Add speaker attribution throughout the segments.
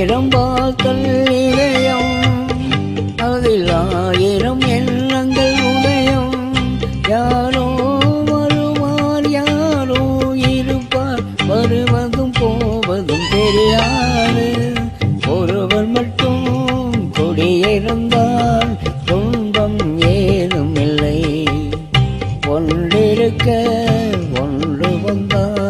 Speaker 1: இல்லை ஆயிரம் வாக்கள் இதயம் அதில் ஆயிரம் எண்ணங்கள் உதயம். யாரோ வருவார் யாரோ இருப்பார் வருவதும் போவதும் தெரியாது. ஒருவர் மட்டும் குடியிருந்தால் துன்பம் ஏதும் இல்லை. ஒன்றிருக்க ஒன்று வந்தால்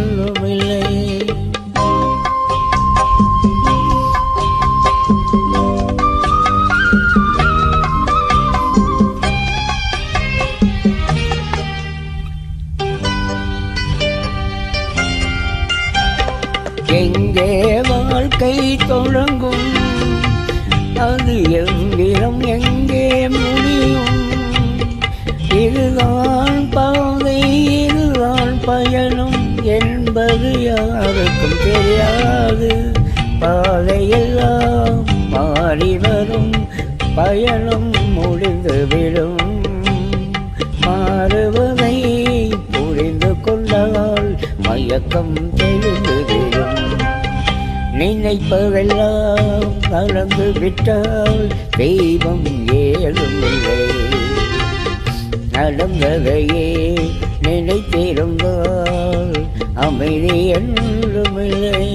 Speaker 1: எங்கே வாழ்க்கை தொடங்கும்? அது எவ்விடம் எங்கே முடியும்? இதுதான் பாதை இதுதான் பயணம் என்பது யாருக்கும் தெரியாது. பாதையெல்லாம் மாறி வரும் பயணம் முடிந்துவிடும் மாறுவதை புரிந்து கொண்டால் மயக்கம் தெளிந்துவிடும் நினைப்பதெல்லாம் மறந்து விட்டால் தெய்வம் ஏதுமில்லை நடந்ததையே நினைத்திருந்தால் அமைதி என்றும் இல்லை.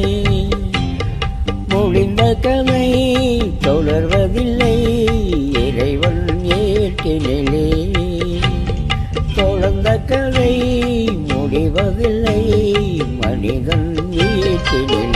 Speaker 1: முடிந்த கதை தொடர்வதில்லை இறைவன் ஏற்றினிலே தொடர்ந்த கதை முடிவதில்லை மனிதன் ஏற்றினிலே